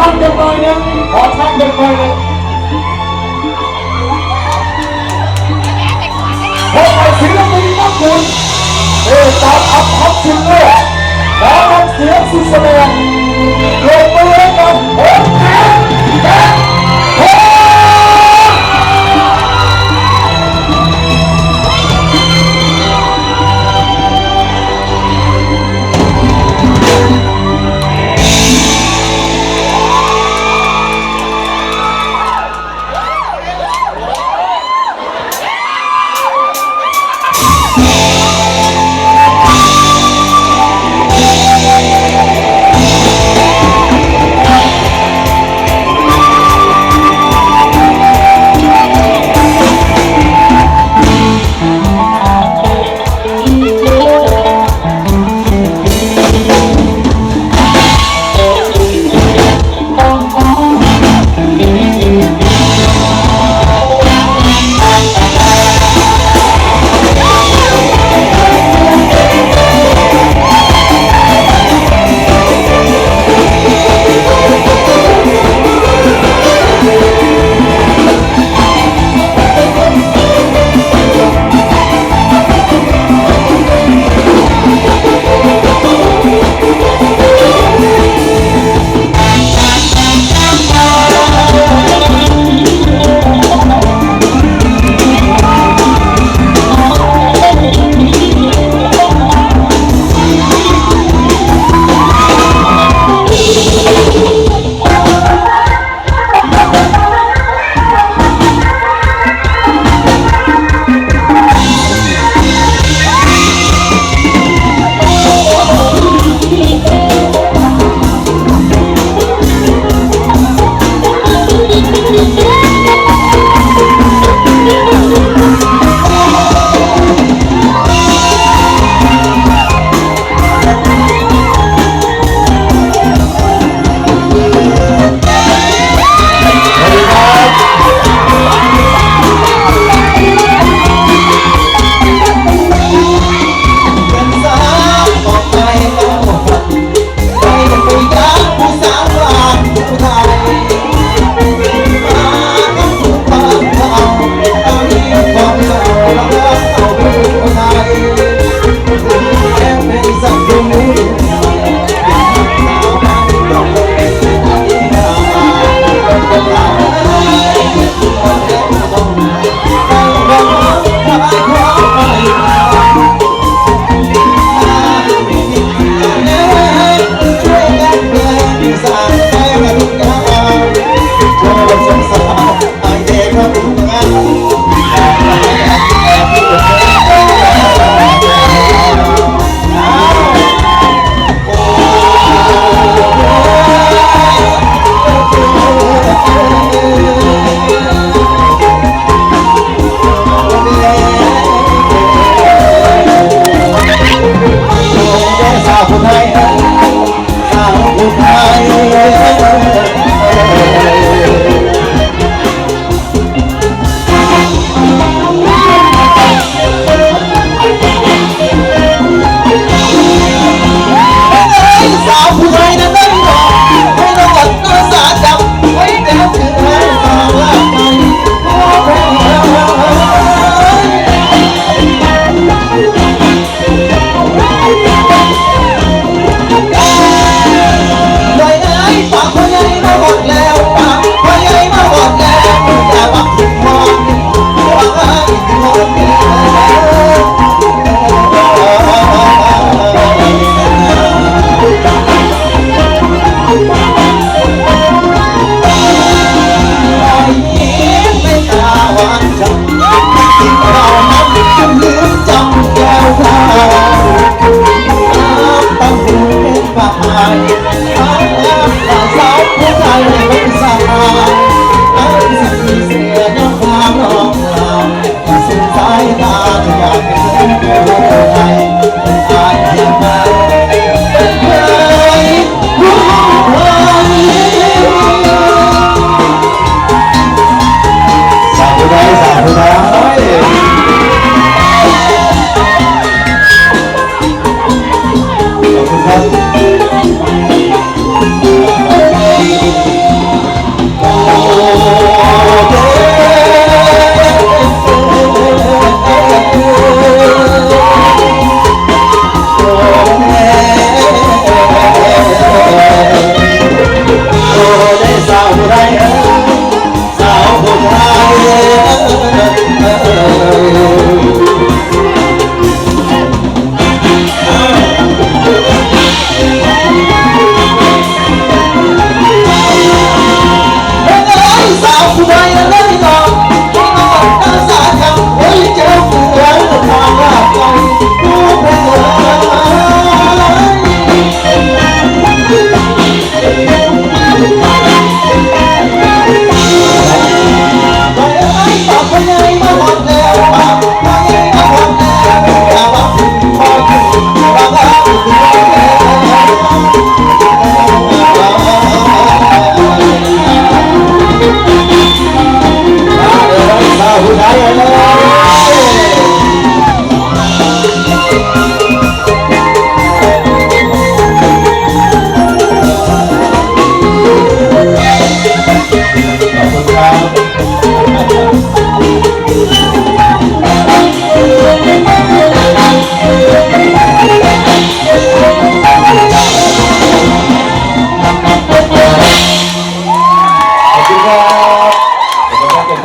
ทำกันหน่อยนึงขอทำกันหน่อยนึงพบกับศิลปินนักบุญเอตามอัพท็อปซิลเลอร์ขอทำเสียงสุดแสด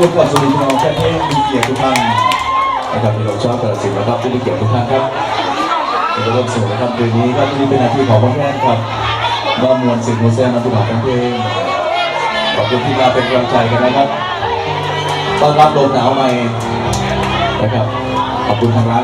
คุกคนสุรินทร์น้องแค่เทพมีเกียรติทุกท่านนะครับมีหลงชอบกระสินนะครับที่มีเกียรติทุกท่านครับเริ่มสู่นะครับคืนนี้ก็ที่เป็นหน้าที่ของพ่อแม่ครับว่ามวลสิ่งมวลแซ่มาตุลากันเพลงขอบคุณที่มาเป็นกำลังใจกันนะครับต้อนรับลมหนาวใหม่นะครับขอบคุณทางร้านเลย